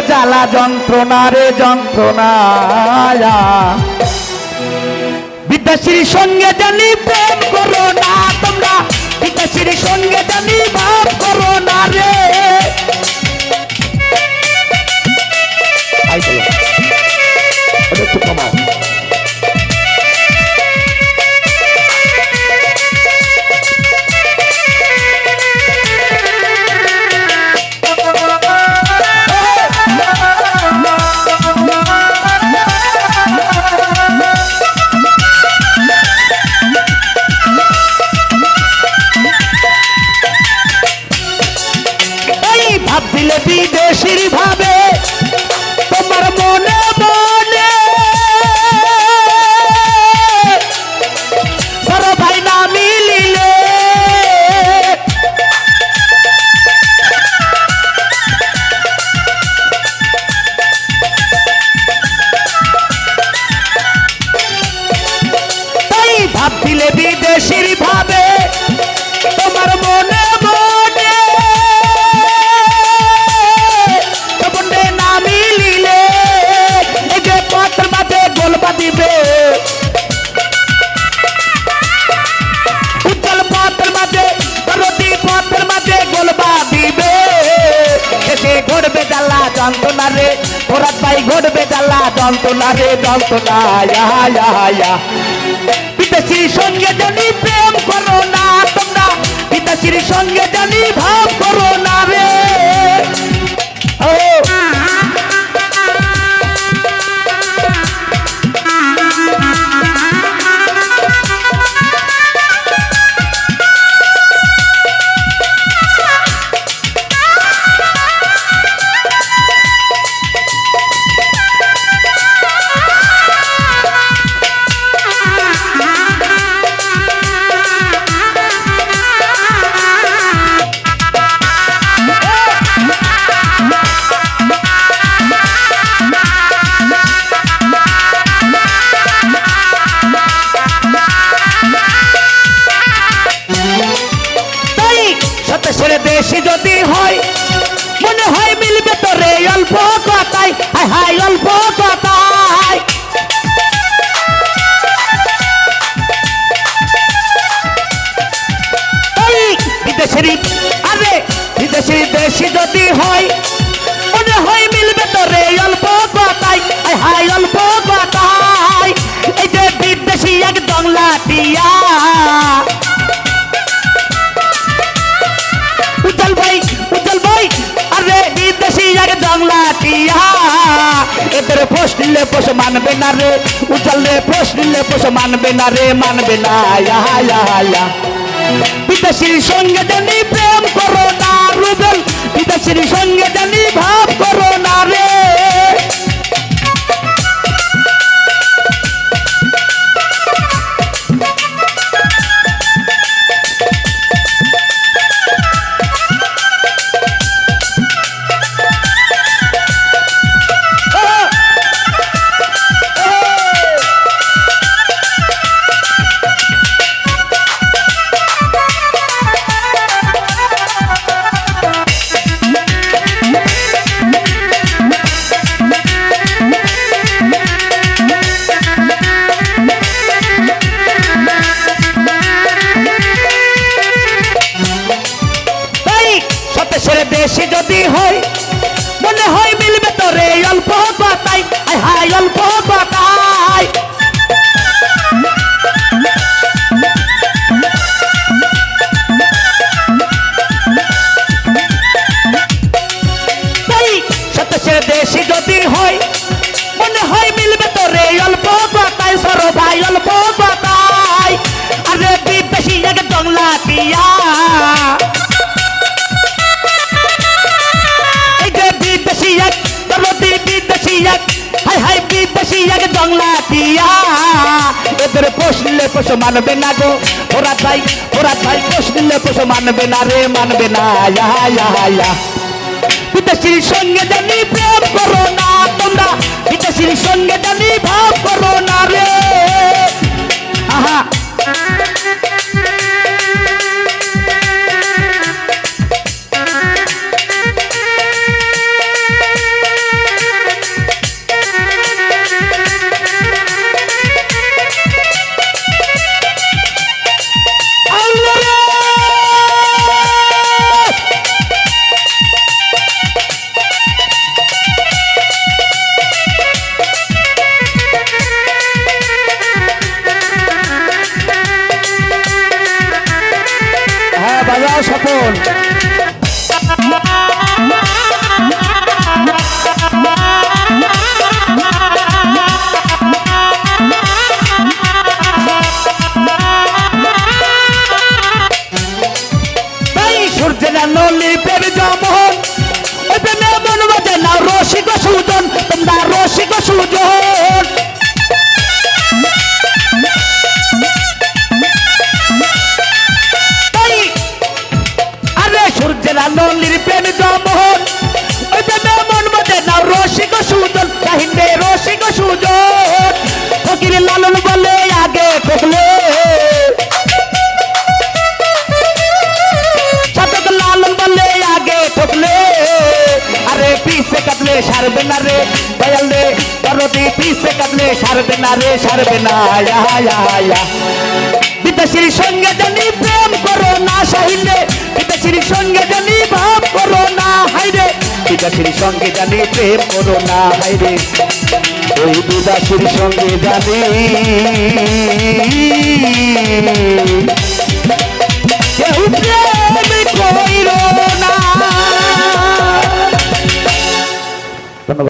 যন্ত্রণা রে যন্ত্রণা বিদ্যাশ্রীর সঙ্গে জানি প্রেম করো না তোমরা। বিদ্যাশ্রীর সঙ্গে জানি ভাব বিদেশির ভাবে তোমার মনে মনে। সর ভাই না মিলিলে। তাই ভাব বিদেশির ভাবে যন্ত্রণা রে, যন্ত্রণা ইহা ইহা ইয়া বিদেশির সঙ্গে জানি প্রেম করো না তোমরা। বিদেশির সঙ্গে জানি ভাব করো না রে। অল্প কথায়, হাই হাই, অল্প কথায়। বিদেশেরই আরে বিদেশি দেশি যদি হয়, মনে হয় মিলবে তো রে অল্প কথায়, হাই হাই, অল্প কথায়। এই যে বিদেশি এক দংলা টিয়া। জংলা টিয়া এদের পোষ নিলে পোষ মানবে না রে উজালে পোষ নিলে পোষ মানবে না রে, মানবে না বিদেশির সঙ্গে জানি প্রেম করো না রুবেল, বিদেশির সঙ্গে জানি ভাব করো না রে। হাই দিয়া এদের পোষলে পশু মানবে না গো। ওরা তাই ওরা তাই পোষলে পশু মানবে না রে, মানবে না। বিদেশির সঙ্গে জানি প্রেম করো না তোমরা। বিদেশির সঙ্গে জানি ভাব করো না রে। আহা। বাজাও সফল। না রে সারবে না বিদেশির সঙ্গে জানি প্রেম করো না, সহিলে। বিদেশির সঙ্গে জানি ভাব করো না, হাইরে। বিদেশির সঙ্গে জানি প্রেম করো না, হাইরে। ওই বিদেশির সঙ্গে জানি। কেউ প্রেম কইরো